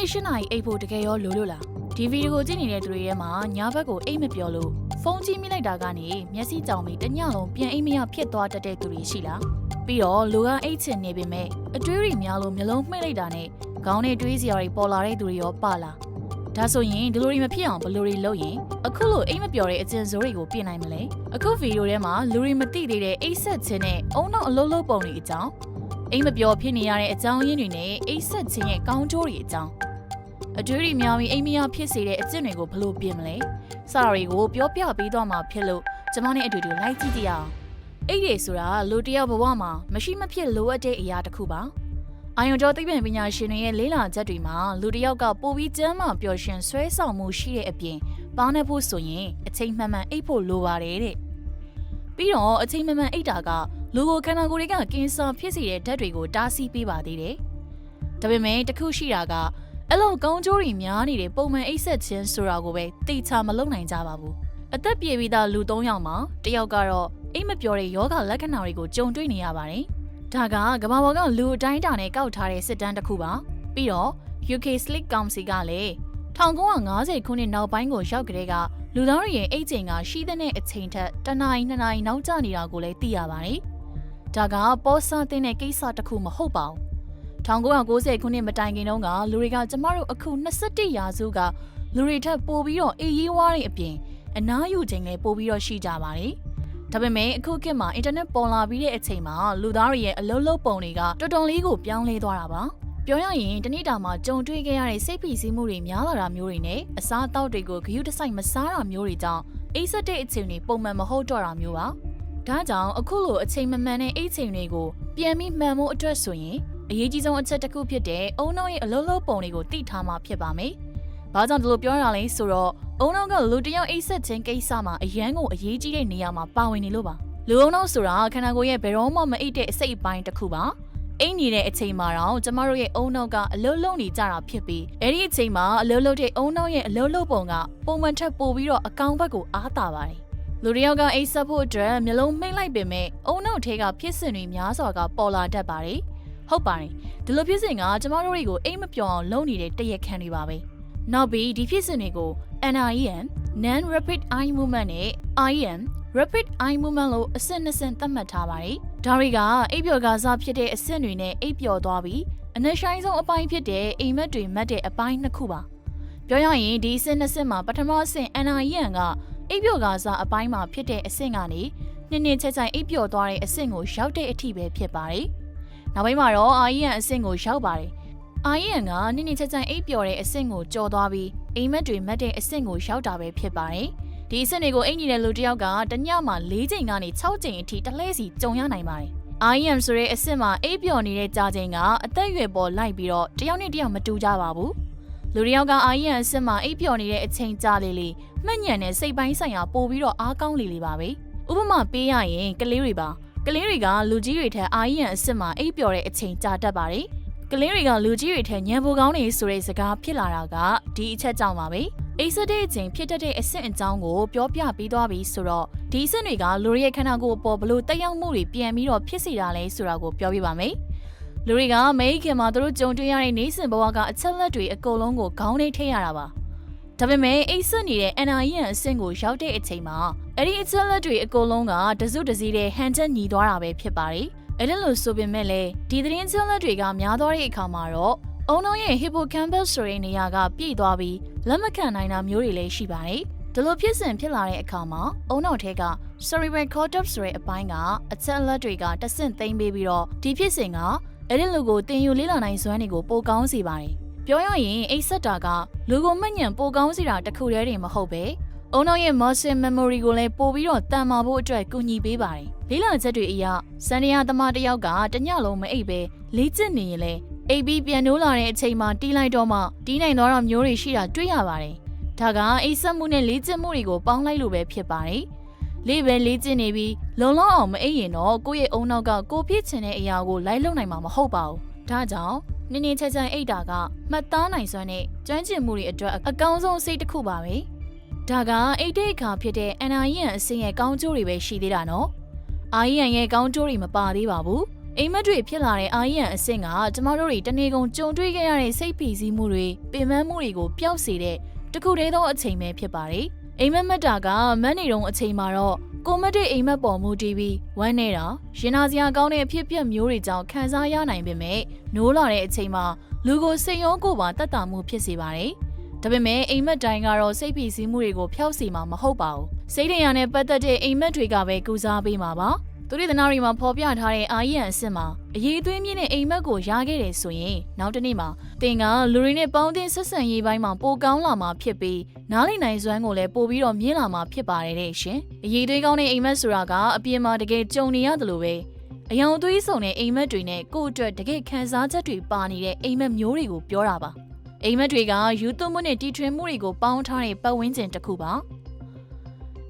နေ့၈နာရီအိပ်ဖို့တကယ်ရောလိုလို့လားဒီဗီဒီယိုကိုကြည့်နေတဲ့သူတွေထဲမှာညာဘက်ကိုအိပ်မပြောလို့ဖုန်းကြည့်မိလိုက်တာကနေမျက်စိကြောင်ပြီးတညလုံးပြန်အိပ်မရဖြစ်သွားတတ်တဲ့သူတွေရှိလားပြီးတော့လူကအိတ်ချင်နေပေမဲ့အတွေးတွေများလို့မျိုးလုံးမှိတ်လိုက်တာနဲ့ခေါင်းနဲ့တွေးစရာတွေပေါ်လာတဲ့သူတွေရောပါလားဒါဆိုရင်ဒီလိုတွေမဖြစ်အောင်ဘယ်လိုတွေလုပ်ရင်အခုလိုအိမ်မပျော်တဲ့အကျဉ်းစိုးတွေကိုပြင်နိုင်မလဲအခုဗီဒီယိုထဲမှာလူတွေမသိသေးတဲ့အိတ်ဆက်ခြင်းနဲ့အုံနောက်အလုံးလုံးပုံတွေအကြောင်းအိမ်မပျော်ဖြစ်နေရတဲ့အကြောင်းရင်းတွေနဲ့အိတ်ဆက်ခြင်းရဲ့ကောင်းကျိုးတွေအကြောင်း အတွေးတွေများပြီးအိမ်မရဖြစ်စေတဲ့အကျင့်တွေကိုဘယ်လိုပြင်မလဲစတာတွေကိုပြောပြပေးသွားမှာဖြစ်လို့ကျွန်မနဲ့အတူတူလိုက်ကြည့်ကြရအောင်အိတ်တွေဆိုတာလူတစ်ယောက်ဘဝမှာမရှိမဖြစ်လိုအပ်တဲ့အရာတစ်ခုပါအာယုံကျော်သိပ္ပံပညာရှင်တွေရဲ့လေးလာချက်တွေမှာလူတစ်ယောက်ကပိုပြီးကျမ်းမာပျော်ရွှင်ဆွဲဆောင်မှုရှိတဲ့အပြင်ပေါင်းနေဖို့ဆိုရင်အချိန်မှန်မှန်အိပ်ဖို့လိုပါတယ်တဲ့ပြီးတော့အချိန်မှန်မှန်အိပ်တာကလူကိုခန္ဓာကိုယ်တွေကကင်ဆာဖြစ်စေတဲ့ဓာတ်တွေကိုတားဆီးပေးပါသေးတယ်ဒါပေမဲ့တစ်ခုရှိတာက အဲ့လိုကောင်းကျိုးတွေများနေတဲ့ပုံမှန်အိပ်ဆက်ခြင်းဆိုတာကိုပဲသိချာမလုပ်နိုင်ကြပါဘူးအသက်ပြေပြီးသားလူ၃ယောက်မှာတစ်ယောက်ကတော့အိမ်မပျော်တဲ့ယောဂလက္ခဏာတွေကိုကြုံတွေ့နေရပါတယ်ဒါကကမ္ဘာပေါ်ကလူအတိုင်းအတာနဲ့ကောက်ထားတဲ့စစ်တမ်းတစ်ခုပါပြီးတော့ UK Sleep Council ကလည်း1950ခုနှစ်နောက်ပိုင်းကိုရောက်ကြတဲ့ကလူသားတွေရဲ့အိတ်ချိန်ကရှိတဲ့အချိန်ထက်တစ်နာရီနှစ်နာရီနောက်ကျနေတာကိုလည်းသိရပါတယ်။ဒါကပေါ်ဆာတင်တဲ့ကိစ္စတစ်ခုမဟုတ်ပါဘူး။ 1990ခုနှစ်မတိုင်ခင်တုန်းကလူတွေကကျမတို့အခု21ရာစုကလူတွေထက်ပိုပြီးတော့အေးရေးဝါးတဲ့အပြင်အနားယူချိန်လည်းပိုပြီးတော့ရှိကြပါတယ်။ဒါပေမဲ့အခုခေတ်မှာအင်တာနက်ပေါ်လာပြီးတဲ့အချိန်မှာလူသားတွေရဲ့အလုံးလုံးပုံတွေကတော်တော်လေးကိုပြောင်းလဲသွားတာပါ။ပြောရရင်တနေ့တာမှာကြုံတွေ့ခဲ့ရတဲ့စိတ်ဖိစီးမှုတွေများလာတာမျိုးတွေနဲ့အစားအသောက်တွေကိုဂရုတစိုက်မစားတာမျိုးတွေကြောင့်အိပ်စက်တဲ့အချိန်တွေပုံမှန်မဟုတ်တော့တာမျိုးပါ။ဒါကြောင့်အခုလိုအချိန်မမှန်တဲ့အိပ်ချိန်တွေကိုပြန်ပြီးမှန်ဖို့အတွက်ဆိုရင် အရေးကြီးဆုံးအချက်တစ်ခုဖြစ်တဲ့အုံနောက်ရဲ့အလုံးလုံးပုံတွေကိုသိထားမှဖြစ်ပါမယ်။ဘာကြောင့်ဒီလိုပြောရလဲဆိုတော့အုံနောက်ကလူတစ်ယောက်အိပ်စက်ခြင်းကိစ္စမှာအရန်ကိုအရေးကြီးတဲ့နေရာမှာပါဝင်နေလို့ပါ။လူအုံနောက်ဆိုတာခန္ဓာကိုယ်ရဲ့ဘယ်တော့မှမအိပ်တဲ့အစိတ်အပိုင်းတစ်ခုပါ။အိမ်နေတဲ့အချိန်မှာတော့ကျမတို့ရဲ့အုံနောက်ကအလုံးလုံးနေကြတာဖြစ်ပြီးအဲ့ဒီအချိန်မှာအလုံးလုံးတဲ့အုံနောက်ရဲ့အလုံးလုံးပုံကပုံမှန်ထက်ပိုပြီးတော့အကောင်ဘက်ကိုအားတာပါတယ်။လူတစ်ယောက်ကအိတ်ဆက်ဖို့အတွက်မျိုးလုံးမှိတ်လိုက်ပေမဲ့အုံနောက်ထဲကဖြစ်စဉ်တွေများစွာကပေါ်လာတတ်ပါတယ်။ ဟုတ်ပါတယ်။ဒီလိုဖြစ်စဉ်ကကျမတို့တွေကိုအိမ်မပြောင်းအောင်လုပ်နေတဲ့တရက်ခန့်တွေပါပဲ။နောက်ပြီးဒီဖြစ်စဉ်တွေကို NIM Non Rapid Eye Movement နဲ့ IM Rapid Eye Movement လို့အဆင့်နှစ်ဆင့်သတ်မှတ်ထားပါတယ်။ဒါတွေကအိပ်ပျော်ကစားဖြစ်တဲ့အဆင့်တွေနဲ့အိပ်ပျော်သွားပြီးအနက်ရှိုင်းဆုံးအပိုင်းဖြစ်တဲ့အိမ်မက်တွေမတ်တဲ့အပိုင်းနှစ်ခုပါ။ပြောရရင်ဒီအဆင့်နှစ်ဆင့်မှာပထမအဆင့် NIM ကအိပ်ပျော်ကစားအပိုင်းမှာဖြစ်တဲ့အဆင့်ကနေနှစ်နှစ်ချက်ချင်းအိပ်ပျော်သွားတဲ့အဆင့်ကိုရောက်တဲ့အထိပဲဖြစ်ပါတယ်။ နောက်ပိုင်းမှာတော့ IM အဆင့်ကိုရောက်ပါတယ်။ IM ကနှစ်နှစ်ချက်ချင်းအိပ်ပျော်တဲ့အဆင့်ကိုကျော်သွားပြီးအိမ်မက်တွေမတ်တဲ့အဆင့်ကိုရောက်တာပဲဖြစ်ပါတယ်။ဒီအဆင့်တွေကိုအိမ်နေတဲ့လူတစ်ယောက်ကတညမှာ၄ချိန်ကနေ6ချိန်အထိတစ်လှည့်စီကြုံရနိုင်ပါတယ်။ IM ဆိုတဲ့အဆင့်မှာအိပ်ပျော်နေတဲ့ကြာချိန်ကအသက်အရွယ်ပေါ်လိုက်ပြီးတော့တယောက်နဲ့တယောက်မတူကြပါဘူး။လူတစ်ယောက်က IM အဆင့်မှာအိပ်ပျော်နေတဲ့အချိန်ကြာလေလေမှတ်ညံတဲ့စိတ်ပိုင်းဆိုင်ရာပို့ပြီးတော့အားကောင်းလေလေပါပဲ။ဥပမာပေးရရင်ကလေးတွေပါ။ ကလေးတွေကလူကြီးတွေထက် IM အဆင့်မှာအိပ်ပျော်တဲ့အချိန်ကြာတတ်ပါတယ်။ကလေးတွေကလူကြီးတွေထက်ညံပိုကောင်းနေဆိုတဲ့စကားဖြစ်လာတာကဒီအချက်ကြောင့်ပါပဲ။အိစတဲ့အချိန်ဖြစ်တတ်တဲ့အဆင့်အကြောင်းကိုပြောပြပေးသွားပြီဆိုတော့ဒီအဆင့်တွေကလူတွေရဲ့ခန္ဓာကိုယ်အပေါ်ဘလို့တက်ရောက်မှုတွေပြန်ပြီးတော့ဖြစ်စေတာလဲဆိုတာကိုပြောပြပါမယ်။လူတွေကမိခင်မှာသူတို့ကြုံတွေ့ရတဲ့နေစဉ်ဘဝကအချက်လက်တွေအကုန်လုံးကိုခေါင်းထဲထည့်ရတာပါ။ဒါပေမဲ့အိစက်နေတဲ့ NIN အဆင့်ကိုရောက်တဲ့အချိန်မှာ အဲ့ဒီအချက်လက်တွေအကုန်လုံးကတစုတစည်းတဲ့ဟန်ချက်ညီသွားတာပဲဖြစ်ပါတယ်။အဲ့ဒါလို့ဆိုပေမဲ့လည်းဒီသတင်းချက်လက်တွေကများသွားတဲ့အခါမှာတော့အုံနောင်ရဲ့ hippocampus ဆိုတဲ့နေရာကပြည့်သွားပြီးလက်မခံနိုင်တာမျိုးတွေလည်းရှိပါတယ်။ဒီလိုဖြစ်စဉ်ဖြစ်လာတဲ့အခါမှာအုံနောက်ထဲက cerebral cortex ဆိုတဲ့အပိုင်းကအချက်အလက်တွေကတဆင့်သိမ်းပေးပြီးတော့ဒီဖြစ်စဉ်ကအဲ့ဒီလူကိုတင်ယူလေးလာနိုင်စွမ်းတွေကိုပိုကောင်းစေပါတယ်။ပြောရရင်အိတ်ဆက်တာကလူကိုမှတ်ညံပိုကောင်းစေတာတခုတည်းတင်မဟုတ်ပဲ အုံနောက်ရဲ့ muscle memory ကိုလည်းပို့ပြီးတော့တန်မာဖို့အတွက်ကူညီပေးပါတယ်။လေးလာချက်တွေအရစန္ဒယာသမားတစ်ယောက်ကတညလုံးမအိပ်ပဲလေ့ကျင့်နေရင်လည်းအိပ်ပြီးပြန်နိုးလာတဲ့အချိန်မှာတီးလိုက်တော့မှတီးနိုင်သွားတာမျိုးတွေရှိတာတွေ့ရပါတယ်။ဒါကအိပ်ဆက်မှုနဲ့လေ့ကျင့်မှုတွေကိုပေါင်းလိုက်လို့ပဲဖြစ်ပါတယ်။လေးပဲလေ့ကျင့်နေပြီးလုံလောက်အောင်မအိပ်ရင်တော့ကိုယ့်ရဲ့အုံနောက်ကကိုဖြစ်ချင်တဲ့အရာကိုလိုက်လုံနိုင်မှာမဟုတ်ပါဘူး။ဒါကြောင့်နင်းနေချက်ချက်အိတ်တာကမှတ်သားနိုင်စွမ်းနဲ့ကျွမ်းကျင်မှုတွေအတွက်အကောင်းဆုံးအစိတ်တစ်ခုပါပဲ။ ဒါကအိတ်တဲ့အခါဖြစ်တဲ့ NIN အစင်းရဲ့ကောင်းကျိုးတွေပဲရှိသေးတာနော်။ IN ရဲ့ကောင်းကျိုးတွေမပါသေးပါဘူး။အိမ်မက်တွေဖြစ်လာတဲ့အာရန်အဆင့်ကကျမတို့တွေတနေ့ကုန်ကြုံတွေ့ခဲ့ရတဲ့စိတ်ဖိစီးမှုတွေပင်ပန်းမှုတွေကိုပျောက်စေတဲ့တခုတည်းသောအချိန်ပဲဖြစ်ပါတယ်။အိမ်မက်မက်တာကမက်နေတုံအချိန်မှာတော့ကိုမက်တဲ့အိမ်မက်ပေါ်မူတည်ပြီးဝမ်းနေတာရင်နာစရာကောင်းတဲ့အဖြစ်အပျက်မျိုးတွေကြောင့်ခံစားရနိုင်ပေမဲ့နိုးလာတဲ့အချိန်မှာလူကိုစိတ်ရောကိုယ်ပါတတ်တာမှုဖြစ်စေပါတယ်။ ဒါပေမဲ့အိမ်မက်တိုင်းကတော့စိတ်ဖိစီးမှုတွေကိုဖျောက်စေမှာမဟုတ်ပါဘူး။စိတ်တရားနဲ့ပတ်သက်တဲ့အိမ်မက်တွေကပဲကူစားပေးမှာပါ။သူရိသနာရီမှာဖော်ပြထားတဲ့အာရန်အစ်စ်မှာအရေးသွင်းမြင့်တဲ့အိမ်မက်ကိုရခဲ့တယ်ဆိုရင်နောက်တစ်နေ့မှာတင်ကလူတွေနဲ့ပေါင်းတင်ဆက်ဆံရေးပိုင်းမှာပိုကောင်းလာမှာဖြစ်ပြီးနားလည်နိုင်စွမ်းကိုလည်းပိုပြီးတော့မြင့်လာမှာဖြစ်ပါတယ်တဲ့ရှင်။အရေးသွေးကောင်းတဲ့အိမ်မက်ဆိုတာကအပြင်မှာတကယ်ကြုံနေရတယ်လို့ပဲအယောင်သွေးဆောင်တဲ့အိမ်မက်တွေနဲ့ကိုယ့်အတွက်တကယ်ခံစားချက်တွေပါနေတဲ့အိမ်မက်မျိုးတွေကိုပြောတာပါ။ အိမ်မက်တွေကယူသွမှုနဲ့တီထွင်မှုတွေကိုပေါင်းထားတဲ့ပတ်ဝန်းကျင်တစ်ခုပါ။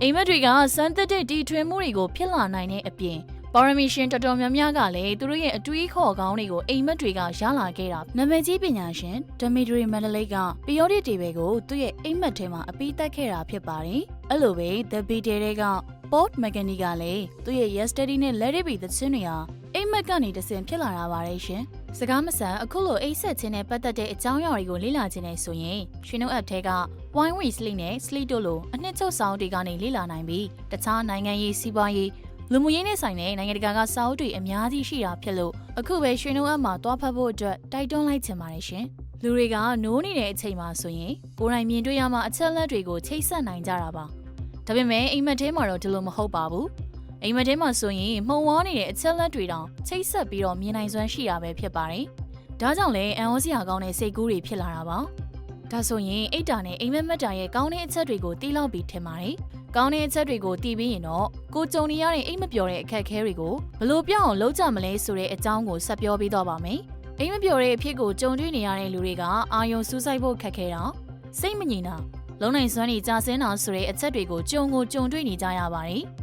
အိမ်မက်တွေကစမ်းသစ်တဲ့တီထွင်မှုတွေကိုဖြစ်လာနိုင်တဲ့အပြင်ပါရမီရှင်တော်တော်များများကလည်းသူတို့ရဲ့အတွေးခေါ်ကောင်းတွေကိုအိမ်မက်တွေကရလာခဲ့တာနာမည်ကြီးပညာရှင်ဒမီဒရီမန်ဒလိတ်ကပီယိုဒီတီဘယ်ကိုသူ့ရဲ့အိမ်မက်ထဲမှာအပြီးတက်ခဲ့တာဖြစ်ပါတယ်အဲ့လိုပဲ The Beatles တွေက Port McCartney ကလည်းသူ့ရဲ့ Yesterday နဲ့ Let It Be သချင်းတွေဟာအိမ်မက်ကနေတဆင်ဖြစ်လာတာပါတယ်ရှင် စကားမဆန်အခုလိုအိတ်ဆက်ခြင်းနဲ့ပတ်သက်တဲ့အကြောင်းအရာတွေကိုလေ့လာခြင်းနဲ့ဆိုရင်ရှင်တို့ app ထဲက Wine with Sleep နဲ့ Sleep တို့လိုအနှစ်ချုပ်ဆောင်းတွေကနေလေ့လာနိုင်ပြီးတခြားနိုင်ငံရေးစီးပွားရေးလူမှုရေးနဲ့ဆိုင်တဲ့နိုင်ငံတကာကစာအုပ်တွေအများကြီးရှိတာဖြစ်လို့အခုပဲရွှေနှုံးအပ်မှာတွားဖတ်ဖို့အတွက်တိုက်တွန်းလိုက်ချင်ပါတယ်ရှင်။လူတွေကနိုးနေတဲ့အချိန်မှာဆိုရင်ကိုယ်တိုင်မြင်တွေ့ရမှအချက်လက်တွေကိုချိတ်ဆက်နိုင်ကြတာပါ။ဒါပေမဲ့အိမ်မက်ထဲမှာတော့ဒီလိုမဟုတ်ပါဘူး။ အိမ်မက်ထဲမှာဆိုရင်မှုံဝါးနေတဲ့အချက်လက်တွေတောင်ချိတ်ဆက်ပြီးတော့မြင်နိုင်စွမ်းရှိတာပဲဖြစ်ပါတယ်။ဒါကြောင့်လည်းအန်ဩစရာကောင်းတဲ့စိတ်ကူးတွေဖြစ်လာတာပါ။ဒါဆိုရင်အိတ်တာနဲ့အိမ်မက်မက်တာရဲ့ကောင်းတဲ့အချက်တွေကိုတီးလောက်ပြီးထင်ပါတယ်။ကောင်းတဲ့အချက်တွေကိုတီးပြီးရင်တော့ကိုကြုံနေရတဲ့အိမ်မပျော်တဲ့အခက်အခဲတွေကိုဘလို့ပြောင်းအောင်လုပ်ကြမလဲဆိုတဲ့အကြောင်းကိုဆက်ပြောပေးတော့ပါမယ်။အိမ်မပျော်တဲ့အဖြစ်ကိုကြုံတွေ့နေရတဲ့လူတွေကအာယုံစူးစိုက်ဖို့ခက်ခဲတာစိတ်မငြိမ်တာလုံနိုင်စွမ်းနေကြဆင်းတာဆိုတဲ့အချက်တွေကိုကြုံကိုကြုံတွေ့နေကြရပါတယ်။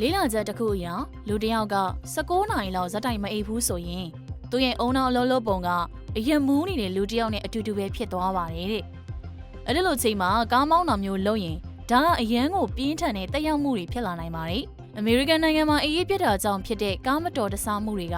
လေးလာချက်တစ်ခုအရာလူတစ်ယောက်က16နာရီလောက်ဇက်တိုင်မအိပ်ဘူးဆိုရင်သူ့ရဲ့အုံနောက်အလုံးလုံးပုံကအရင်မူးနေတဲ့လူတစ်ယောက်နဲ့အတူတူပဲဖြစ်သွားပါတယ်တဲ့။အဲ့ဒီလိုချိန်မှာကားမောင်းတာမျိုးလုပ်ရင်ဒါကအရန်ကိုပြင်းထန်တဲ့တက်ရောက်မှုတွေဖြစ်လာနိုင်ပါတယ်။အမေရိကန်နိုင်ငံမှာအေးအေးပြတ်တာကြောင့်ဖြစ်တဲ့ကားမတော်တဆမှုတွေက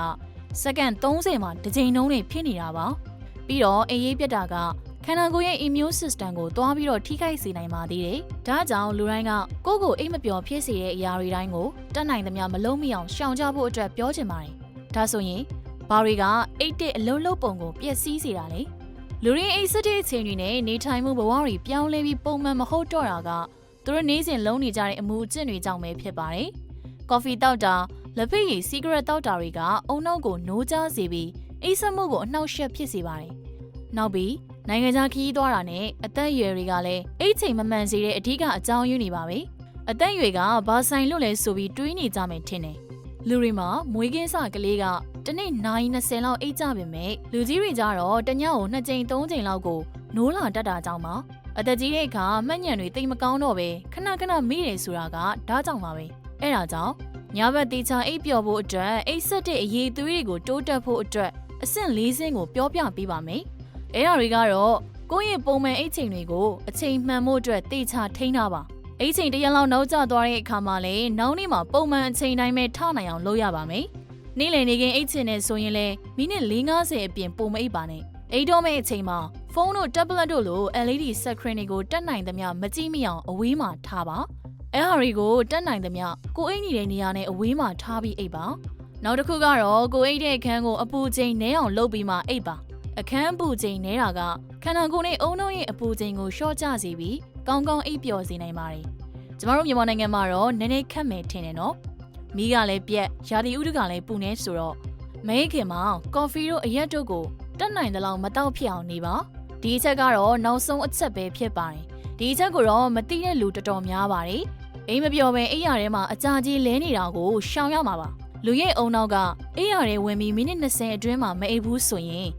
စက္ကန့်30မှာတစ်ကြိမ်နှုန်းနဲ့ဖြစ်နေတာပါ။ပြီးတော့အေးအေးပြတ်တာကခ န္ဓာကိုယ်ရဲ့ immune system ကိုတွားပြီးတော့ထိခိုက်စေနိုင်ပါသေးတယ်။ဒါကြောင့်လူတိုင်းကကိုယ့်ကိုအိတ်မပျော်ဖြစ်စေတဲ့အရာတွေတိုင်းကိုတတ်နိုင်သမျှမလုံးမအောင်ရှောင်ကြဖို့အတွက်ပြောချင်ပါတယ်။ဒါဆိုရင်ဘာတွေကအိတ်တဲ့အလုံးလုံးပုံကိုပျက်စီးစေတာလဲ။လူရင်းအိတ်စတဲ့အချိန်တွေနဲ့နေထိုင်မှုဘဝတွေပြောင်းလဲပြီးပုံမှန်မဟုတ်တော့တာကသူတို့နေ့စဉ်လုံးနေကြတဲ့အမှုအကျင့်တွေကြောင့်ပဲဖြစ်ပါတယ်။ကော်ဖီတောက်တာလက်ဖက်ရည်စီဂရက်တောက်တာတွေကအုံနောက်ကိုနိုးကြားစေပြီးအိတ်ဆက်မှုကိုအနှောက်အယှက်ဖြစ်စေပါတယ်။နောက်ပြီး နိုင်ငံခြားခရီးသွားတာနဲ့အသက်အရွယ်တွေကလည်းအိတ်ချိန်မမှန်စေတဲ့အဓိကအကြောင်းရင်းတွေပါပဲ။အသက်အရွယ်ကဘာဆိုင်လို့လဲဆိုပြီးတွေးနေကြမယ်ထင်တယ်။လူတွေမှာမွေးကင်းစကလေးကတနေ့9 20လောက်အိတ်ကြပေမဲ့လူကြီးတွေကြတော့တညကို2ချိန်3ချိန်လောက်ကိုနိုးလာတတ်တာကြောင့်ပါ။အသက်ကြီးတဲ့အခါမှတ်ညံတွေတိတ်မကောင်းတော့ပဲခဏခဏမိတယ်ဆိုတာကဒါကြောင့်ပါပဲ။အဲ့ဒါကြောင့်ညဘက်တေချာအိပ်ပျော်ဖို့အတွက်အိပ်ဆက်တဲ့အရေးသွေးတွေကိုတိုးတက်ဖို့အတွက်အဆင့်၄ဆင့်ကိုပြောပြပေးပါမယ်။ အဲ့ဒါတွေကတော့ကိုယ့်ရဲ့ပုံမှန်အိတ်ချိန်တွေကိုအချိန်မှန်ဖို့အတွက်တေချာထိန်းထားပါ။အိတ်ချိန်တစ်ရက်လောက်နောက်ကျသွားတဲ့အခါမှာလည်းနောက်နေ့မှာပုံမှန်အချိန်တိုင်းပဲထနိုင်အောင်လုပ်ရပါမယ်။နေ့လည်နေခင်အိတ်ချိန်နဲ့ဆိုရင်လည်းမိနစ်4-50အပြင်ပုံမအိပ်ပါနဲ့။အိတ်တော့မဲ့အချိန်မှာဖုန်းတို့ tablet တို့လို LED screen တွေကိုတက်နိုင်သမျှမကြည့်မိအောင်အဝေးမှာထားပါ။အဲဟာတွေကိုတက်နိုင်သမျှကိုအိတ်နေတဲ့နေရာနဲ့အဝေးမှာထားပြီးအိပ်ပါ။နောက်တစ်ခုကတော့ကိုအိတ်တဲ့အခန်းကိုအပူချိန်နည်းအောင်လုပ်ပြီးမှအိပ်ပါ။ အခန်းအပူချိန်နည်းတာကခန္ဓာကိုယ်နဲ့အုံနှုံးရဲ့အပူချိန်ကိုလျှော့ချစေပြီးကောင်းကောင်းအိပ်ပျော်စေနိုင်ပါတယ်။ကျမတို့မြန်မာနိုင်ငံမှာတော့နည်းနည်းခက်မယ်ထင်တယ်နော်။မီးကလည်းပြက်ရာသီဥတုကလည်းပူနေဆိုတော့မဲခင်မှာကော်ဖီတို့အရက်တို့ကိုတက်နိုင်တဲ့လောက်မတောက်ဖြစ်အောင်နေပါ။ဒီအချက်ကတော့နောက်ဆုံးအချက်ပဲဖြစ်ပါတယ်။ဒီအချက်ကိုတော့မသိတဲ့လူတော်တော်များပါတယ်။အိမ်မပြောဘဲအိယာထဲမှာအကြာကြီးလဲနေတာကိုရှောင်ရမှာပါ။လူရဲ့အုံနောက်ကအိယာထဲဝင်ပြီးမိနစ်20အတွင်းမှာမအိပ်ဘူးဆိုရင်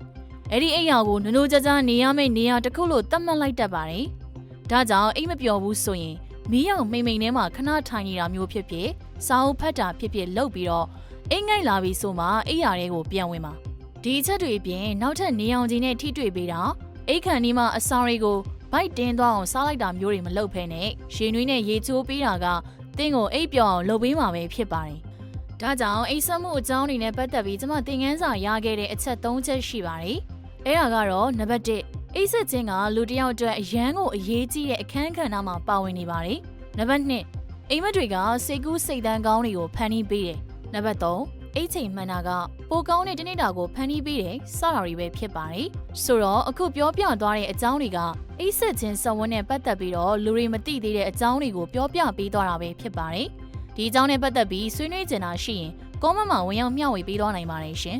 အဲ့ဒီအိယာကိုနနိုးကြကြနေရမယ့်နေရာတစ်ခုလို့သတ်မှတ်လိုက်တတ်ပါတယ်။ဒါကြောင့်အိမ်မပြောဘူးဆိုရင်မီးရောင်မိမ့်မိန်ထဲမှာခဏထိုင်နေတာမျိုးဖြစ်ဖြစ်စာအုပ်ဖတ်တာဖြစ်ဖြစ်လုပ်ပြီးတော့အိမ်ငိုက်လာပြီဆိုမှအိယာတွေကိုပြန်ဝင်ပါဒီအချက်တွေအပြင်နောက်ထပ်နေအောင်ကြီးနဲ့ထိတွေ့ပေးတာအိတ်ခန်ဒီမှာအစာတွေကိုဗိုက်တင်းသွားအောင်စားလိုက်တာမျိုးတွေမလုပ်ဖဲနဲ့ရေနွေးနဲ့ရေချိုးပေးတာကတင်းကိုအိပ်ပြောင်အောင်လုပ်ပေးမှာပဲဖြစ်ပါတယ်။ဒဒါကြောင့်အိတ်ဆက်မှုအကြောင်းတွေနဲ့ပတ်သက်ပြီးကျွန်မသင်ခန်းစာရခဲ့တဲ့အချက်၃ချက်ရှိပါတယ်။ အဲ့ဒါကတော့နံပါတ်1အိတ်ဆက်ခြင်းကလူတစ်ယောက်အတွက်အရန်ကိုအရေးကြီးတဲ့အခန်းကဏ္ဍမှာပါဝင်နေပါတယ်။နံပါတ်2အိမ်မက်တွေကစိတ်ကူးစိတ်တန်းကောင်းတွေကိုဖန်တီးပေးတယ်။နံပါတ်3အိတ်ချိန်မှန်တာကပိုကောင်းတဲ့တနေ့တာကိုဖန်တီးပေးတယ်စတာတွေပဲဖြစ်ပါတယ်။ဆိုတော့အခုပြောပြသွားတဲ့အကြောင်းတွေကအိတ်ဆက်ခြင်းစဝန်းနဲ့ပတ်သက်ပြီးတော့လူတွေမသိသေးတဲ့အကြောင်းတွေကိုပြောပြပေးသွားတာပဲဖြစ်ပါတယ်။ဒီအကြောင်းနဲ့ပတ်သက်ပြီးဆွေးနွေးကြတာရှိရင် comment မှာဝင်ရောက်မျှဝေပေးသွားနိုင်ပါတယ်ရှင်